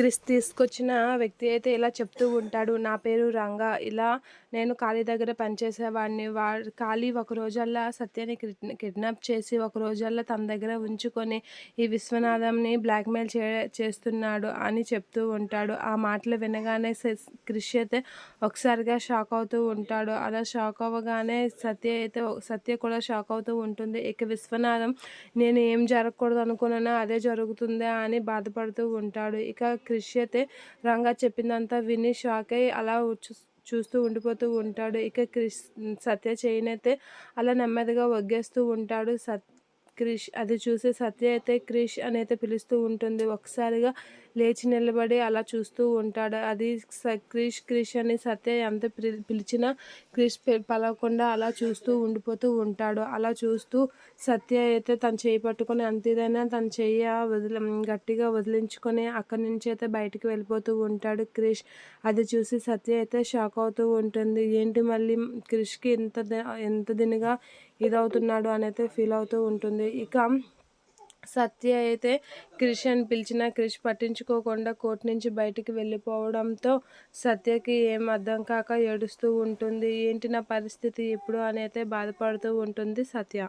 Chris తీసుకొచ్చిన వ్యక్తి అయితే ఇలా చెప్తూ ఉంటాడు నా పేరు రంగా. ఇలా నేను ఖాళీ దగ్గర పనిచేసేవాడిని. వా ఖాళీ ఒక రోజల్లా సత్యాన్ని కిడ్నాప్ చేసి ఒక రోజల్లా తన దగ్గర ఉంచుకొని ఈ విశ్వనాథంని బ్లాక్మెయిల్ చే చేస్తున్నాడు అని చెప్తూ ఉంటాడు. ఆ మాటలు వినగానే క్రిష్ అయితే ఒకసారిగా షాక్ అవుతూ ఉంటాడు. అలా షాక్ అవ్వగానే సత్య అయితే సత్య కూడా షాక్ అవుతూ ఉంటుంది. ఇక విశ్వనాథం నేను ఏం జరగకూడదు అనుకున్నానో అదే జరుగుతుందా? అని బాధపడుతూ ఉంటాడు. ఇక క్రిష్ అయితే రంగా చెప్పిందంతా విని షాక్ అయ్యి అలా చూ- చూస్తూ ఉండిపోతూ ఉంటాడు. ఇక క్రిష్ సత్య చేయనైతే అలా నెమ్మదిగా వగ్గేస్తూ ఉంటాడు. సత్ క్రిష్ అది చూసి సత్య అయితే క్రిష్ అని అయితే పిలుస్తూ ఉంటుంది. ఒకసారిగా లేచి నిలబడి అలా చూస్తూ ఉంటాడు. అది స క్రిష్ క్రిష్ అని సత్య ఎంత పిలి పిలిచినా క్రిష్ పలవకుండా అలా చూస్తూ ఉండిపోతూ ఉంటాడు. అలా చూస్తూ సత్య అయితే తన చేయి పట్టుకొని అంత ఇదైనా తన చెయ్యి వదిలి గట్టిగా వదిలించుకొని అక్కడి నుంచి అయితే బయటికి వెళ్ళిపోతూ ఉంటాడు క్రిష్. అది చూసి సత్య అయితే షాక్ అవుతూ ఉంటుంది. ఏంటి మళ్ళీ క్రిష్కి ఎంత ఎంత దినిగా ఇదవుతున్నాడు అని అయితే ఫీల్ అవుతూ ఉంటుంది. ఇక సత్య అయితే క్రిష్ అని పిలిచిన క్రిష్ పట్టించుకోకుండా కోర్టు నుంచి బయటికి వెళ్ళిపోవడంతో సత్యకి ఏం అర్థం కాక ఏడుస్తూ ఉంటుంది. ఏంటి నా పరిస్థితి? ఇప్పుడు అని అయితే బాధపడుతూ ఉంటుంది సత్య.